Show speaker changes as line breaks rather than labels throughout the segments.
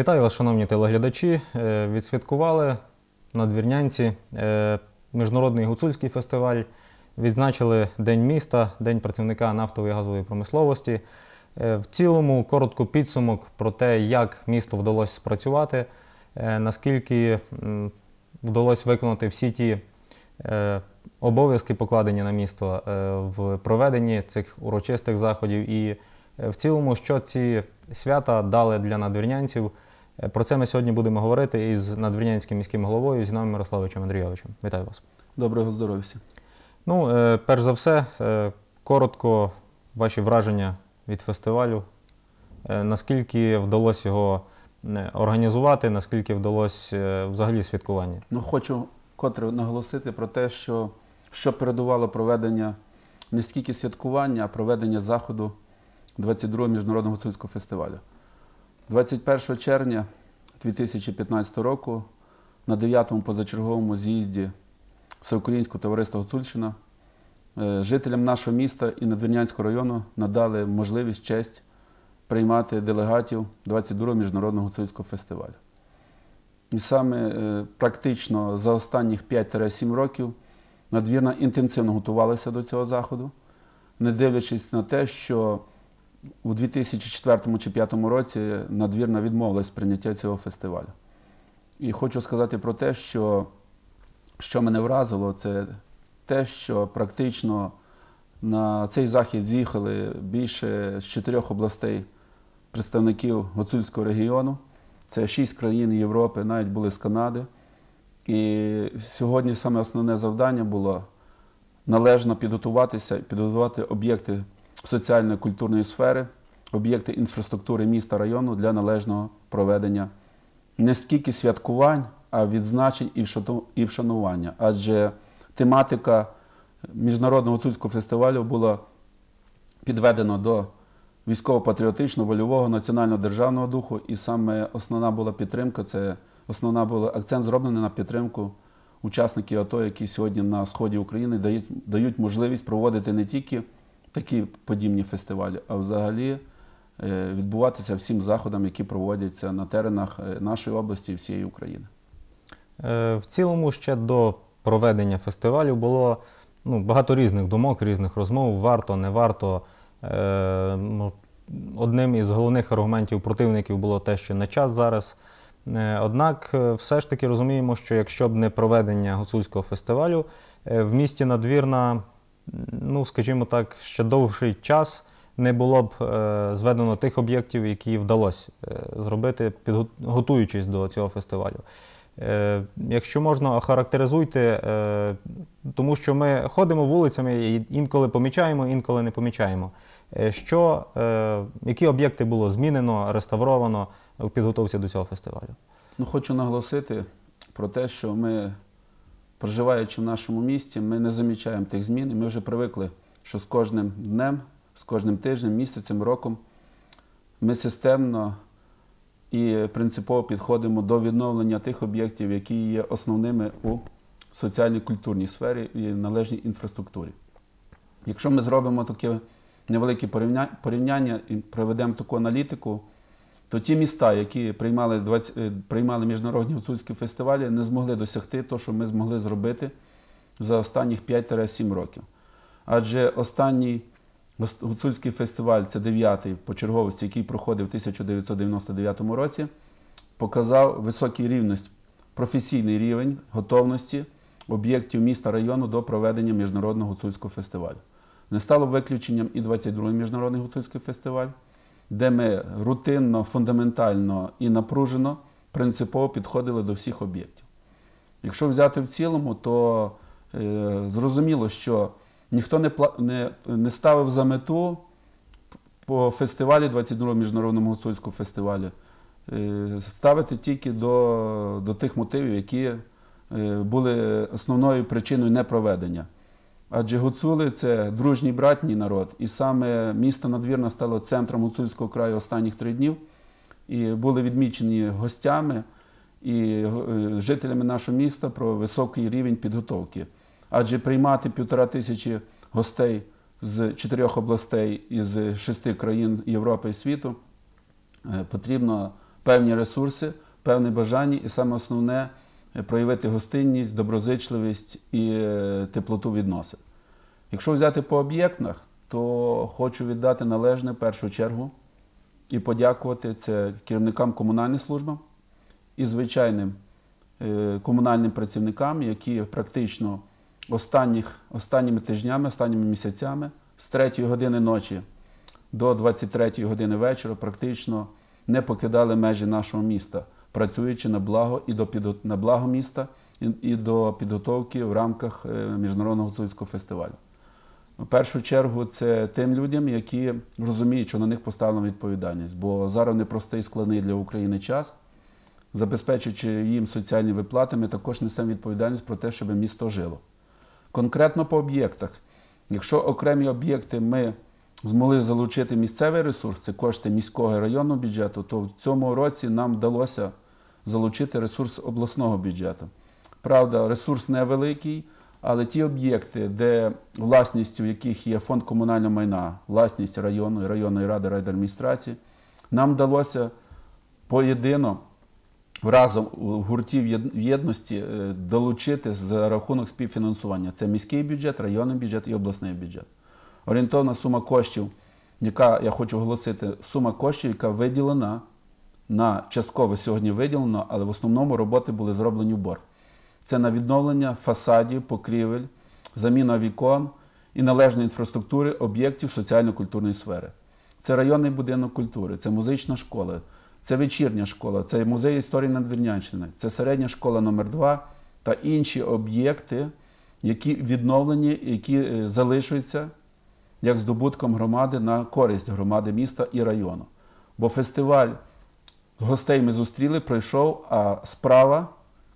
Вітаю вас, шановні телеглядачі. Е, Відсвяткували на Двірнянці е, Міжнародний гуцульський фестиваль. Відзначили День міста, День працівника нафтової і газової промисловості. Е, В цілому коротко підсумок про те, як місту вдалося спрацювати, наскільки вдалося виконати всі ті обов'язки, покладені на місто в проведенні цих урочистих заходів, і в цілому, що ці свята дали для надвірнянців. Е, Про це ми сьогодні будемо говорити із надвірнянським міським головою Зіновим Мирославовичем Андрійовичем. Вітаю вас.
Доброго здоров'я.
Ну, е, перш за все, е, коротко ваші враження від фестивалю. Наскільки вдалося його організувати, наскільки вдалося взагалі святкування?
Ну, хочу котре наголосити про те, що, що передувало проведення не скільки святкування, а проведення заходу 22-го міжнародного гуцульського фестивалю. 21 червня 2015 року на 9-му позачерговому з'їзді Всеукраїнського товариства Гуцульщина е, жителям нашого міста і Надвірнянського району надали можливість честь приймати делегатів 22-го міжнародного гуцульського фестивалю. І саме е, практично за останніх 5-7 років надвірна інтенсивно готувалася до цього заходу, не дивлячись на те, що у 2004 чи 2005 році надвірна відмовилась прийняття цього фестивалю. І хочу сказати про те, що, що мене вразило, це те, що практично на цей захід з'їхали більше з чотирьох областей представників Гуцульського регіону. Це шість країн Європи, навіть були з Канади. І сьогодні саме основне завдання було належно підготуватися, підготувати об'єкти соціальної культурної сфери, об'єкти інфраструктури міста району для належного проведення не скільки святкувань, а відзначень і вшанування. Адже тематика міжнародного гуцульського фестивалю була підведена до військово-патріотичного, вольового, національного державного духу, і саме основна була підтримка, це основна була акцент зроблений на підтримку учасників АТО, які сьогодні на сході України дають, дають можливість проводити не тільки такі подібні фестивалі, а взагалі е, відбуватися всім заходам, які проводяться на теренах е, нашої області і всієї України.
Е, В цілому, ще до проведення фестивалю було ну, багато різних думок, різних розмов, варто, не варто. Ну, Одним із головних аргументів противників було те, що не час зараз. Однак, все ж таки розуміємо, що якщо б не проведення гуцульського фестивалю, в місті Надвірна, ну, скажімо так, ще довший час не було б е, зведено тих об'єктів, які вдалося е, зробити, готуючись до цього фестивалю. Е, Якщо можна, охарактеризуйте, тому що ми ходимо вулицями і інколи помічаємо, інколи не помічаємо. Що, які об'єкти було змінено, реставровано в підготовці до цього фестивалю?
Ну, хочу наголосити про те, що ми, проживаючи в нашому місті, ми не замічаємо тих змін, і ми вже привикли, що з кожним днем, з кожним тижнем, місяцем, роком ми системно і принципово підходимо до відновлення тих об'єктів, які є основними у соціальній культурній сфері і належній інфраструктурі. Якщо ми зробимо таке невелике порівня- порівняння і проведемо таку аналітику, то ті міста, які приймали, 20, е, приймали міжнародні гуцульські фестивалі, не змогли досягти того, що ми змогли зробити за останніх 5-7 років. Адже останній гуцульський фестиваль, це дев'ятий по черговості, який проходив в 1999 році, показав високий рівність, професійний рівень готовності об'єктів міста району до проведення міжнародного гуцульського фестивалю. Не стало виключенням і 22-й міжнародний гуцульський фестиваль, де ми рутинно, фундаментально і напружено принципово підходили до всіх об'єктів. Якщо взяти в цілому, то е, зрозуміло, що ніхто не, не, не ставив за мету по фестивалі 22-го міжнародному гуцульському фестивалю е, ставити тільки до, до тих мотивів, які е, були основною причиною непроведення. Адже гуцули це дружній братній народ, і саме місто Надвірна стало центром гуцульського краю останніх три днів. І були відмічені гостями і е, жителями нашого міста про високий рівень підготовки. Адже приймати півтора тисячі гостей з чотирьох областей із шести країн Європи і світу е, потрібно певні ресурси, певне бажання, і саме основне проявити гостинність, доброзичливість і е, теплоту відносин. Якщо взяти по об'єктах, то хочу віддати належне першу чергу і подякувати це керівникам комунальних служб і звичайним е, комунальним працівникам, які практично останніх, останніми тижнями, останніми місяцями з 3 години ночі до 23 години вечора практично не покидали межі нашого міста, працюючи на благо і до підго- на благо міста і, до підготовки в рамках е, міжнародного гуцульського фестивалю. В першу чергу це тим людям, які розуміють, що на них поставлена відповідальність, бо зараз непростий складний для України час. Забезпечуючи їм соціальні виплати, ми також несемо відповідальність про те, щоб місто жило. Конкретно по об'єктах. Якщо окремі об'єкти ми змогли залучити місцевий ресурс, це кошти міського і районного бюджету, то в цьому році нам вдалося залучити ресурс обласного бюджету. Правда, ресурс невеликий, але ті об'єкти, де власністю яких є фонд комунального майна, власність району, районної ради, райдержадміністрації, нам вдалося поєдино разом у гурті в єдності е, долучити за рахунок співфінансування. Це міський бюджет, районний бюджет і обласний бюджет. Орієнтовна сума коштів, яка я хочу оголосити, сума коштів, яка виділена на частково сьогодні виділено, але в основному роботи були зроблені в борг. Це на відновлення фасадів, покрівель, заміна вікон і належної інфраструктури об'єктів соціально-культурної сфери. Це районний будинок культури, це музична школа, це вечірня школа, це музей історії Надвірнянщини, це середня школа номер 2 та інші об'єкти, які відновлені, які е, залишуються як здобутком громади на користь громади міста і району. Бо фестиваль гостей ми зустріли, пройшов, а справа,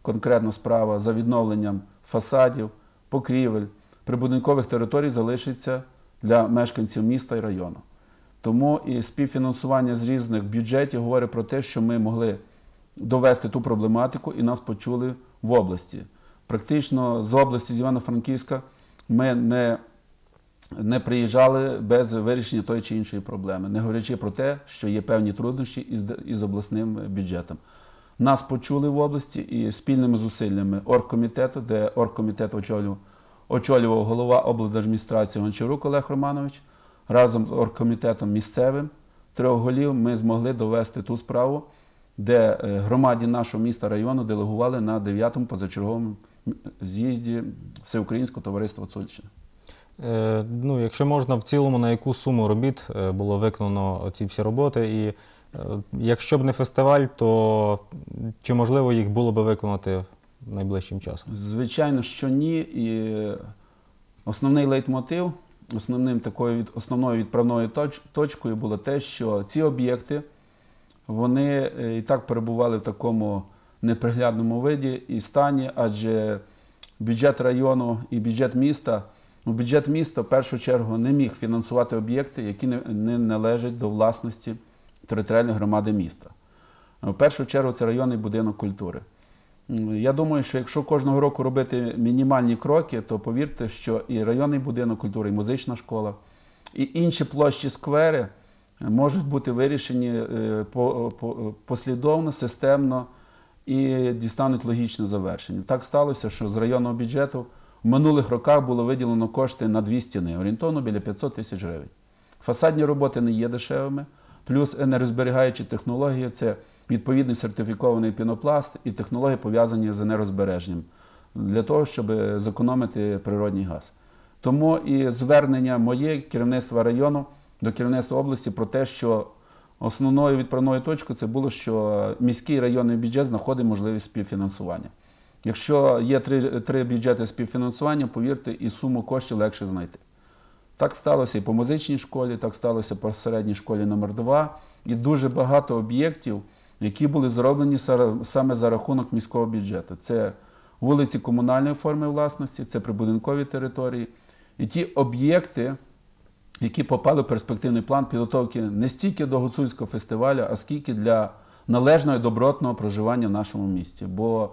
конкретно справа за відновленням фасадів, покрівель, прибудинкових територій залишиться для мешканців міста і району. Тому і співфінансування з різних бюджетів говорить про те, що ми могли довести ту проблематику і нас почули в області. Практично з області з Івано-Франківська ми не, не приїжджали без вирішення тої чи іншої проблеми, не говорячи про те, що є певні труднощі із, із обласним бюджетом. Нас почули в області і спільними зусиллями оргкомітету, де оргкомітет очолював, очолював голова облдержадміністрації Гончарук Олег Романович, разом з оргкомітетом місцевим трьох голів ми змогли довести ту справу, де е, громаді нашого міста району делегували на 9-му позачерговому з'їзді Всеукраїнського товариства Цульщини.
Е, ну, якщо можна, в цілому, на яку суму робіт е, було виконано ці всі роботи? І е, якщо б не фестиваль, то чи можливо їх було би виконати найближчим часом?
Звичайно, що ні. І основний лейтмотив, основним такою основною відправною точ, точкою було те, що ці об'єкти вони і так перебували в такому неприглядному виді і стані, адже бюджет району і бюджет міста, ну, бюджет міста в першу чергу не міг фінансувати об'єкти, які не, належать до власності територіальної громади міста. В першу чергу це районний будинок культури. Я думаю, що якщо кожного року робити мінімальні кроки, то повірте, що і районний будинок культури, і музична школа, і інші площі сквери можуть бути вирішені е, по- по- послідовно, системно і дістануть логічне завершення. Так сталося, що з районного бюджету в минулих роках було виділено кошти на дві стіни, орієнтовно біля 500 тисяч гривень. Фасадні роботи не є дешевими, плюс енергозберігаючі технології це відповідний сертифікований пінопласт і технології пов'язані з енергозбереженням для того, щоб зекономити природний газ. Тому і звернення моє керівництва району до керівництва області про те, що основною відправною точкою це було, що міський районний бюджет знаходить можливість співфінансування. Якщо є три, три бюджети співфінансування, повірте, і суму коштів легше знайти. Так сталося і по музичній школі, так сталося по середній школі номер 2 і дуже багато об'єктів, які були зроблені саме за рахунок міського бюджету. Це вулиці комунальної форми власності, це прибудинкові території. І ті об'єкти, які попали в перспективний план підготовки не стільки до гуцульського фестивалю, а скільки для належного і добротного проживання в нашому місті. Бо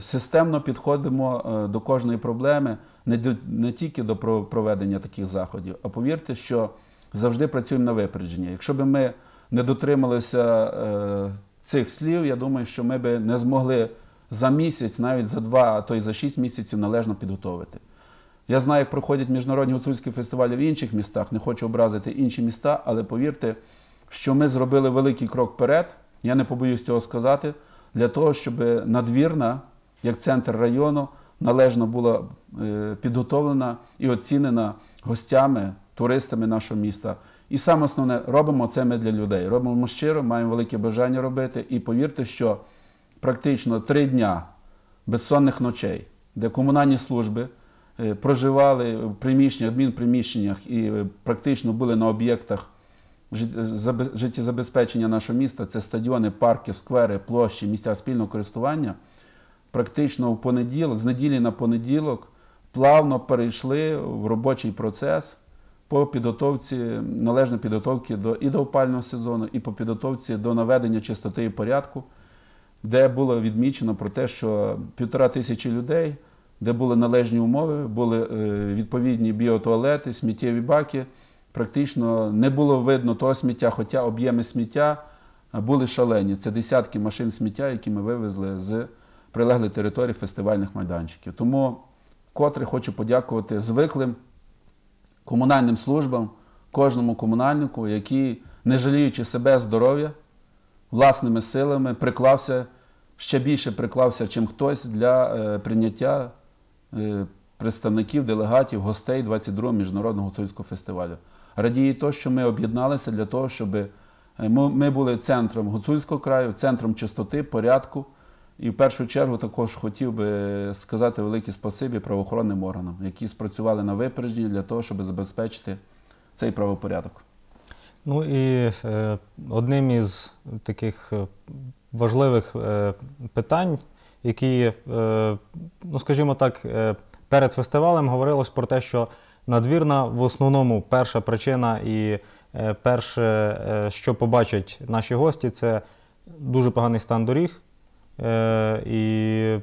системно підходимо е, до кожної проблеми не, тільки до проведення таких заходів, а повірте, що завжди працюємо на випередження. Якщо б ми не дотрималися е, цих слів, я думаю, що ми би не змогли за місяць, навіть за два, а то й за шість місяців належно підготовити. Я знаю, як проходять міжнародні гуцульські фестивалі в інших містах, не хочу образити інші міста, але повірте, що ми зробили великий крок вперед, я не побоюсь цього сказати, для того, щоб надвірна, як центр району, належно була е, підготовлена і оцінена гостями, туристами нашого міста. І саме основне, робимо це ми для людей. Робимо щиро, маємо велике бажання робити. І повірте, що практично три дня безсонних ночей, де комунальні служби е, проживали в приміщеннях, адмінприміщеннях і е, практично були на об'єктах життєзабезпечення нашого міста, це стадіони, парки, сквери, площі, місця спільного користування. Практично в понеділок, з неділі на понеділок, плавно перейшли в робочий процес по підготовці, належної підготовки до, і до опального сезону, і по підготовці до наведення чистоти і порядку, де було відмічено про те, що півтора тисячі людей, де були належні умови, були е, відповідні біотуалети, сміттєві баки. Практично не було видно того сміття, хоча об'єми сміття були шалені. Це десятки машин сміття, які ми вивезли з прилеглих територій фестивальних майданчиків. Тому вкотре хочу подякувати звиклим комунальним службам, кожному комунальнику, який, не жаліючи себе здоров'я, власними силами приклався, ще більше приклався, чим хтось для е, прийняття е, представників, делегатів, гостей 22-го міжнародного гуцульського фестивалю. Радіє то, що ми об'єдналися для того, щоб е, ми ми були центром гуцульського краю, центром чистоти, порядку. І в першу чергу також хотів би сказати велике спасибі правоохоронним органам, які спрацювали на випередженні для того, щоб забезпечити цей правопорядок.
Ну і е, одним із таких е, важливих е, питань, які, е, ну скажімо так, е, перед фестивалем говорилось про те, що надвірна в основному перша причина і е, перше, е, що побачать наші гості, це дуже поганий стан доріг. Е, і,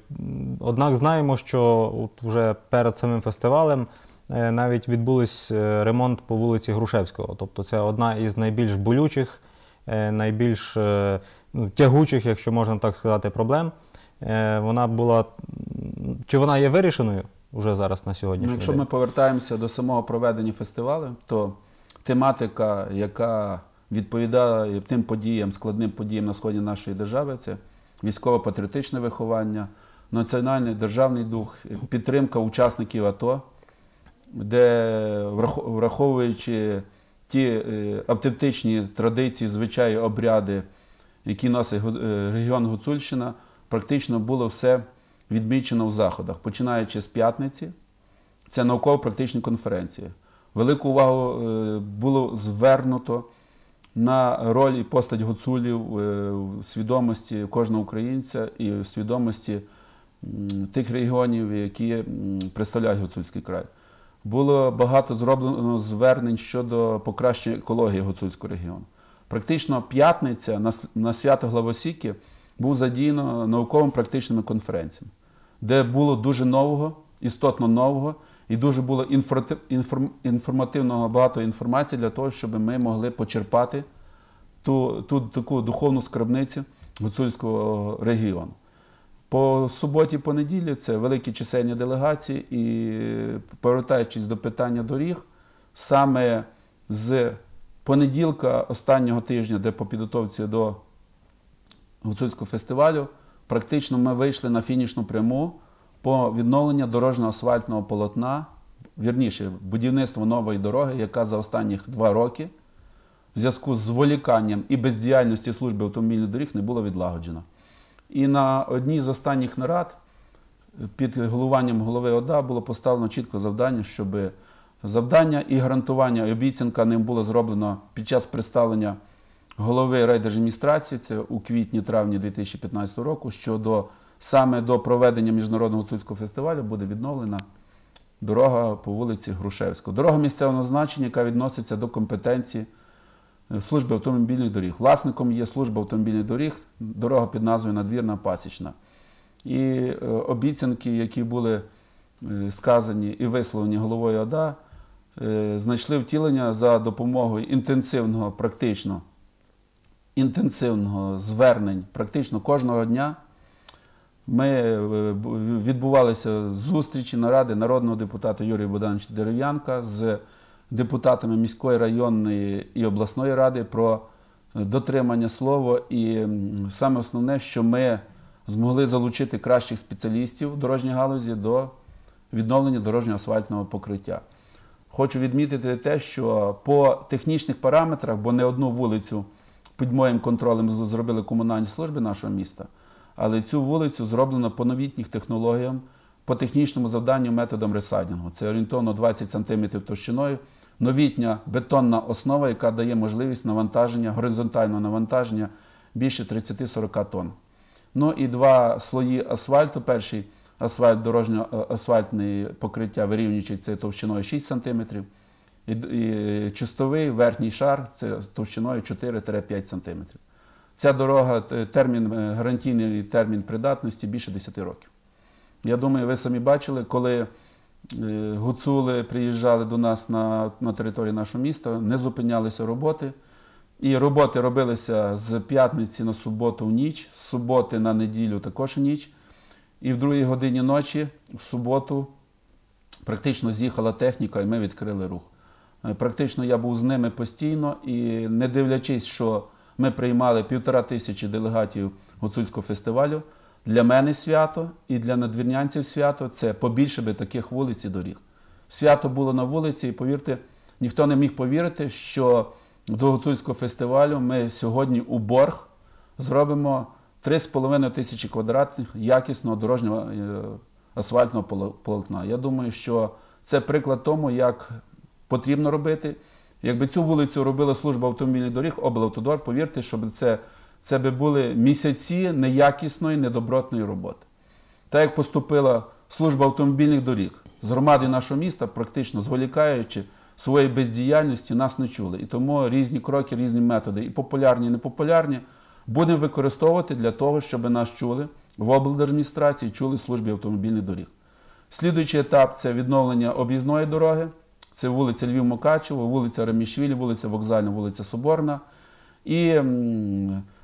однак знаємо, що вже перед самим фестивалем навіть відбулись ремонт по вулиці Грушевського. Тобто це одна із найбільш болючих, найбільш ну, тягучих, якщо можна так сказати, проблем. Вона була. Чи вона є вирішеною вже зараз на
Ну,
сьогоднішній
якщо
день?
ми повертаємося до самого проведення фестивалю, то тематика, яка відповідає тим подіям, складним подіям на сході нашої держави, це військово-патріотичне виховання, національний державний дух, підтримка учасників АТО, де враховуючи ті е, автентичні традиції, звичаї, обряди, які носить е, регіон Гуцульщина, практично було все відмічено в заходах, починаючи з п'ятниці. Це науково-практичні конференції. Велику увагу е, було звернуто на роль і постать гуцулів е, в свідомості кожного українця і в свідомості тих регіонів, які представляють гуцульський край. Було багато зроблено звернень щодо покращення екології гуцульського регіону. Практично п'ятниця на, свято Главосіки був задіяно науковими практичними конференціями, де було дуже нового, істотно нового, і дуже було інформативного багато інформації для того, щоб ми могли почерпати ту, ту таку духовну скарбницю гуцульського регіону. По суботі, по неділі це великі чисельні делегації, і повертаючись до питання доріг, саме з понеділка останнього тижня, де по підготовці до гуцульського фестивалю, практично ми вийшли на фінішну пряму по відновленню дорожнього асфальтного полотна, вірніше, будівництво нової дороги, яка за останніх два роки в зв'язку з зволіканням і бездіяльності служби автомобільних доріг не було відлагоджено. І на одній з останніх нарад під головуванням голови ОДА було поставлено чітко завдання, щоб завдання і гарантування, і обіцянка ним було зроблено під час представлення голови райдержадміністрації, це у квітні-травні 2015 року, що до, саме до проведення міжнародного гуцульського фестивалю буде відновлена дорога по вулиці Грушевського. Дорога місцевого значення, яка відноситься до компетенції е, служби автомобільних доріг. Власником є служба автомобільних доріг, дорога під назвою Надвірна Пасічна. І е, обіцянки, які були е, сказані і висловлені головою ОДА, знайшли втілення за допомогою інтенсивного, практично інтенсивного звернень практично кожного дня. Ми е, відбувалися зустрічі наради народного депутата Юрія Богдановича Дерев'янка з депутатами міської районної і обласної ради про дотримання слова. І саме основне, що ми змогли залучити кращих спеціалістів в дорожній галузі до відновлення дорожнього асфальтного покриття. Хочу відмітити те, що по технічних параметрах, бо не одну вулицю під моїм контролем зробили комунальні служби нашого міста, але цю вулицю зроблено по новітніх технологіям, по технічному завданню методом ресадінгу. Це орієнтовно 20 см товщиною, новітня бетонна основа, яка дає можливість навантаження, горизонтального навантаження більше 30-40 тонн. Ну і два слої асфальту. Перший асфальт дорожньо асфальтне покриття вирівнюючи це товщиною 6 см. І, і чистовий верхній шар це товщиною 4-5 см. Ця дорога, термін, е, гарантійний термін придатності більше 10 років. Я думаю, ви самі бачили, коли е, гуцули приїжджали до нас на, на територію нашого міста, не зупинялися роботи. І роботи робилися з п'ятниці на суботу в ніч, з суботи на неділю також в ніч. І в другій годині ночі, в суботу, практично з'їхала техніка, і ми відкрили рух. Е, Практично я був з ними постійно, і не дивлячись, що ми приймали півтора тисячі делегатів гуцульського фестивалю, для мене свято і для надвірнянців свято це побільше би таких вулиць і доріг. Свято було на вулиці, і повірте, ніхто не міг повірити, що до гуцульського фестивалю ми сьогодні у борг зробимо 3,5 тисячі квадратних якісного дорожнього е, асфальтного поло- полотна. Я думаю, що це приклад тому, як потрібно робити. Якби цю вулицю робила служба автомобільних доріг, облавтодор, повірте, щоб це, це би були місяці неякісної, недобротної роботи. Так як поступила служба автомобільних доріг з громади нашого міста, практично зволікаючи своєї бездіяльності, нас не чули. І тому різні кроки, різні методи, і популярні, і непопулярні, будемо використовувати для того, щоб нас чули в облдержадміністрації, чули службі автомобільних доріг. Слідуючий етап це відновлення об'їзної дороги. Це вулиця Львів-Мукачево, вулиця Ремішвілі, вулиця Вокзальна, вулиця Соборна. І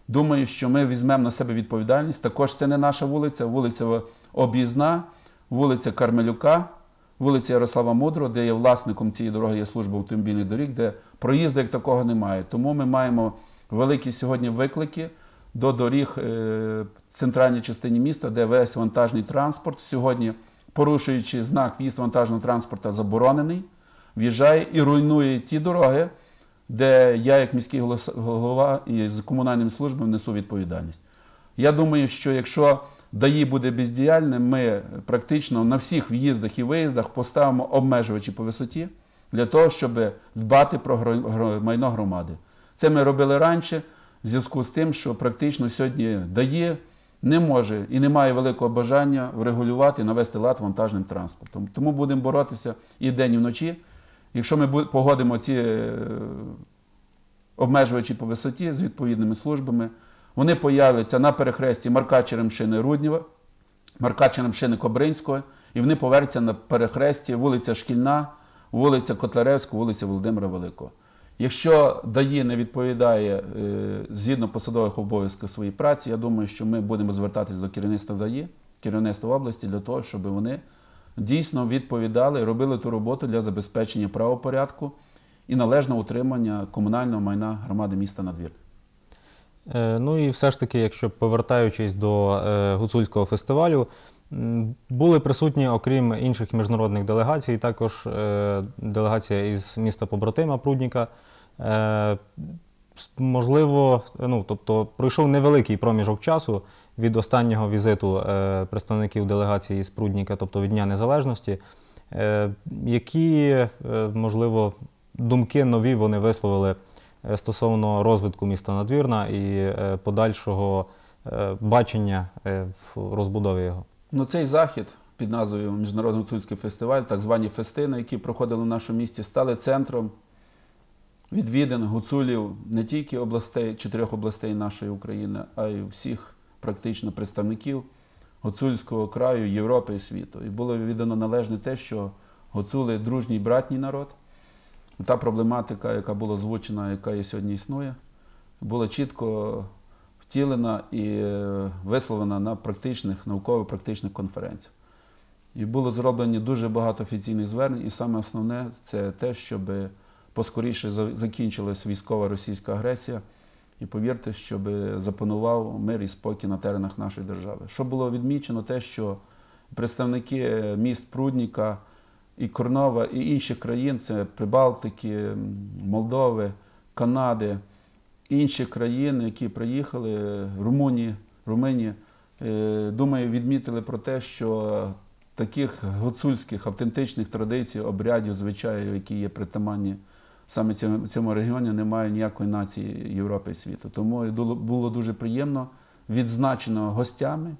думаю, що ми візьмемо на себе відповідальність. Також це не наша вулиця, вулиця Об'їзна, вулиця Кармелюка, вулиця Ярослава Мудрого, де є власником цієї дороги є служба автомобільних доріг, де проїзду як такого немає. Тому ми маємо великі сьогодні виклики до доріг е, в центральній частині міста, де весь вантажний транспорт сьогодні, порушуючи знак в'їзд вантажного транспорту заборонений, в'їжджає і руйнує ті дороги, де я, як міський голова і з комунальними службами несу відповідальність. Я думаю, що якщо ДАІ буде бездіяльним, ми практично на всіх в'їздах і виїздах поставимо обмежувачі по висоті для того, щоб дбати про майно громади. Це ми робили раніше, в зв'язку з тим, що практично сьогодні ДАІ не може і не має великого бажання врегулювати навести лад вантажним транспортом. Тому будемо боротися і вдень, і вночі. Якщо ми погодимо ці е, обмежувачі по висоті з відповідними службами, вони появляться на перехресті Марка Черемшини Руднєва, Марка Черемшини Кобринського, і вони повернуться на перехресті вулиця Шкільна, вулиця Котляревська, вулиця Володимира Великого. Якщо ДАІ не відповідає е, згідно посадових обов'язків своїй праці, я думаю, що ми будемо звертатись до керівництва ДАІ, керівництва області для того, щоб вони дійсно відповідали робили ту роботу для забезпечення правопорядку і належного утримання комунального майна громади міста Надвір.
Е, Ну і все ж таки, якщо повертаючись до е, гуцульського фестивалю, були присутні, окрім інших міжнародних делегацій, також е, делегація із міста побратима Прудніка. Можливо, ну тобто пройшов невеликий проміжок часу від останнього візиту е, представників делегації з Прудніка, тобто від Дня Незалежності. Е, Які, е, можливо, думки нові вони висловили стосовно розвитку міста Надвірна і подальшого бачення в розбудові його?
Ну, цей захід під назвою Міжнародний гуцульський фестиваль, так звані фестини, які проходили в нашому місті, стали центром відвідин гуцулів не тільки областей, чотирьох областей нашої України, а й всіх практично представників гуцульського краю, Європи і світу. І було віддано належне те, що гуцули дружній братній народ. Та проблематика, яка була озвучена, яка і сьогодні існує, була чітко втілена і е, висловлена на практичних, науково-практичних конференціях. І було зроблено дуже багато офіційних звернень, і саме основне це те, щоб поскоріше за- закінчилась військова російська агресія. І повірте, щоб запанував мир і спокій на теренах нашої держави. Що було відмічено, те, що представники міст Прудніка і Корнова і інших країн, це Прибалтики, Молдови, Канади, інші країни, які приїхали, Румунії, Румунії, е, думаю, відмітили про те, що таких гуцульських автентичних традицій, обрядів, звичаїв, які є притаманні саме цьому, цьому регіоні, немає ніякої нації Європи і світу. Тому було- було дуже приємно відзначено гостями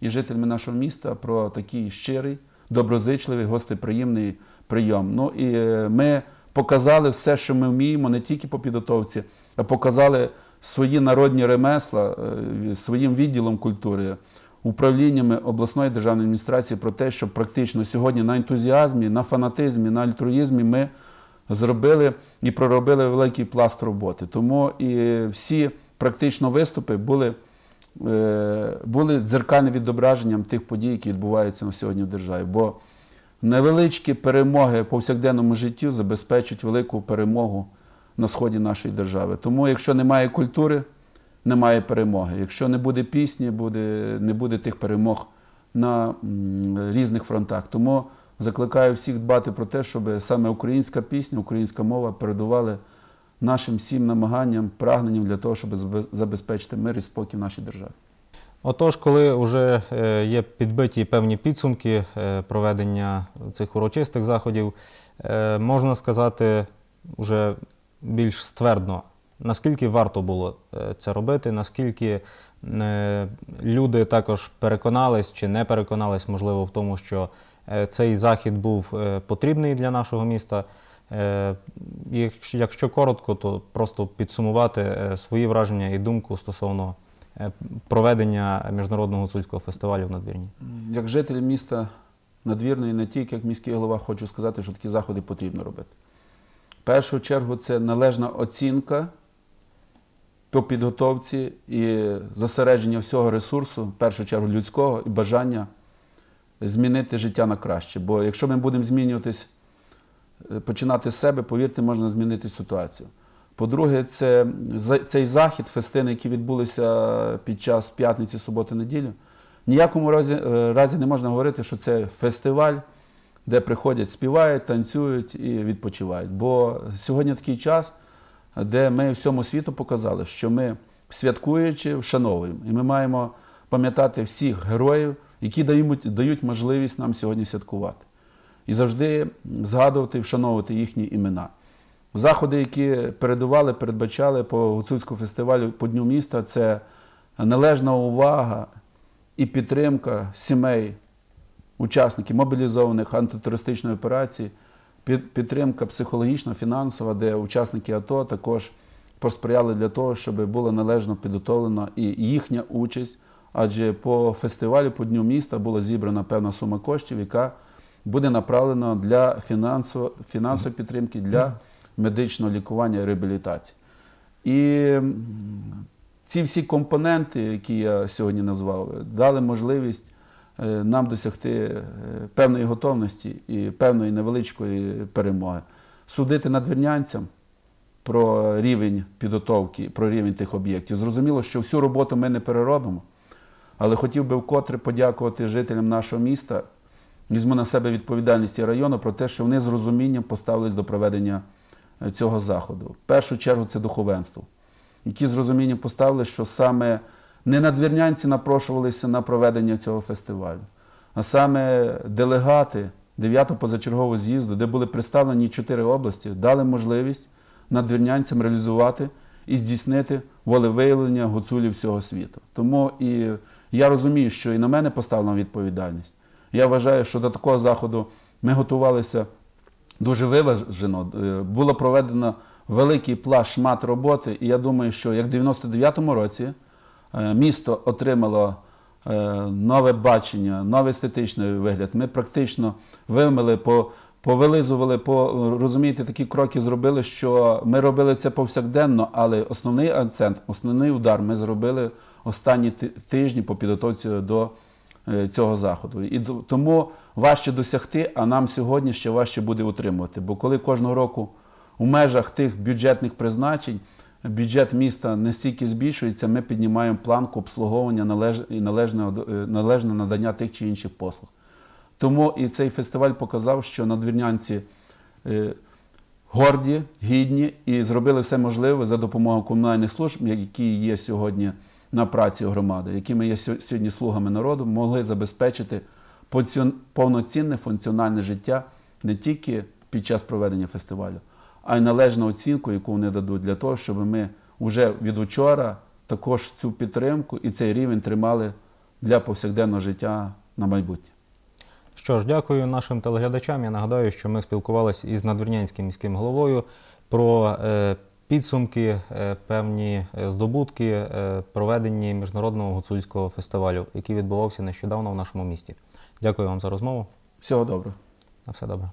і жителями нашого міста про такий щирий, доброзичливий, гостеприємний прийом. Ну і е, ми показали все, що ми вміємо, не тільки по підготовці, а показали свої народні ремесла е, своїм відділом культури, управліннями обласної державної адміністрації про те, що практично сьогодні на ентузіазмі, на фанатизмі, на альтруїзмі ми зробили і проробили великий пласт роботи. Тому і всі практично виступи були, е, були дзеркальним відображенням тих подій, які відбуваються на сьогодні в державі. Бо невеличкі перемоги повсякденному житті забезпечують велику перемогу на сході нашої держави. Тому, якщо немає культури, немає перемоги. Якщо не буде пісні, буде, не буде тих перемог на різних фронтах. Тому закликаю всіх дбати про те, щоб саме українська пісня, українська мова передували нашим всім намаганням, прагненням для того, щоб забезпечити мир і спокій в нашій державі.
Отож, коли вже е, є підбиті певні підсумки е, проведення цих урочистих заходів, е, можна сказати вже більш ствердно, наскільки варто було це робити, наскільки люди також переконались чи не переконались, можливо, в тому, що цей захід був е, потрібний для нашого міста. Е, Якщо, коротко, то просто підсумувати е, свої враження і думку стосовно е, проведення міжнародного гуцульського фестивалю в надвірні.
Як житель міста надвірної, не тільки як міський голова, хочу сказати, що такі заходи потрібно робити. В першу чергу це належна оцінка по підготовці і зосередження всього ресурсу, в першу чергу людського, і бажання змінити життя на краще. Бо якщо ми будемо змінюватись, е, починати з себе, повірте, можна змінити ситуацію. По-друге, це цей захід, фестини, які відбулися під час п'ятниці, суботи, неділі, в ніякому разі, е, разі не можна говорити, що це фестиваль, де приходять, співають, танцюють і відпочивають. Бо сьогодні такий час, де ми всьому світу показали, що ми святкуючи, вшановуємо. І ми маємо пам'ятати всіх героїв, які дають, дають можливість нам сьогодні святкувати. І завжди згадувати і вшановувати їхні імена. Заходи, які передували, передбачали по гуцульському фестивалю по Дню міста, це належна увага і підтримка сімей, учасників мобілізованих антитерористичної операції, під- підтримка психологічна, фінансова, де учасники АТО також посприяли для того, щоб була належно підготовлена і їхня участь. Адже по фестивалю по Дню міста була зібрана певна сума коштів, яка буде направлена для фінансово- фінансової підтримки, для медичного лікування і реабілітації. І ці всі компоненти, які я сьогодні назвав, дали можливість е, нам досягти е, певної готовності і певної невеличкої перемоги. Судити надвірнянцям про рівень підготовки, про рівень тих об'єктів. Зрозуміло, що всю роботу ми не переробимо, але хотів би вкотре подякувати жителям нашого міста. Візьму на себе відповідальність району про те, що вони з розумінням поставились до проведення е, цього заходу. В першу чергу це духовенство, які з розумінням поставили, що саме не надвірнянці напрошувалися на проведення цього фестивалю, а саме делегати 9-го позачергового з'їзду, де були представлені чотири області, дали можливість надвірнянцям реалізувати і здійснити волевиявлення гуцулів всього світу. Тому і я розумію, що і на мене поставлена відповідальність. Я вважаю, що до такого заходу ми готувалися дуже виважено. Е, Було проведено великий пласт шмат роботи, і я думаю, що як в 99-му році е, місто отримало е, нове бачення, новий естетичний вигляд. Ми практично вимили повилизували, по, розумієте, такі кроки зробили, що ми робили це повсякденно, але основний акцент, основний удар ми зробили останні тижні по підготовці до е, цього заходу. І тому важче досягти, а нам сьогодні ще важче буде утримувати. Бо коли кожного року у межах тих бюджетних призначень бюджет міста настільки збільшується, ми піднімаємо планку обслуговування і належне надання тих чи інших послуг. Тому і цей фестиваль показав, що надвірнянці е, горді, гідні і зробили все можливе за допомогою комунальних служб, які є сьогодні на праці громади, якими є сьогодні слугами народу, могли забезпечити повноцінне функціональне життя не тільки під час проведення фестивалю, а й належну оцінку, яку вони дадуть для того, щоб ми вже від учора також цю підтримку і цей рівень тримали для повсякденного життя на майбутнє.
Що ж, дякую нашим телеглядачам. Я нагадаю, що ми спілкувалися із надвірнянським міським головою про е, підсумки, е, певні е, здобутки проведені проведення міжнародного гуцульського фестивалю, який відбувався нещодавно в нашому місті. Дякую вам за розмову.
Всього доброго.
На все добре.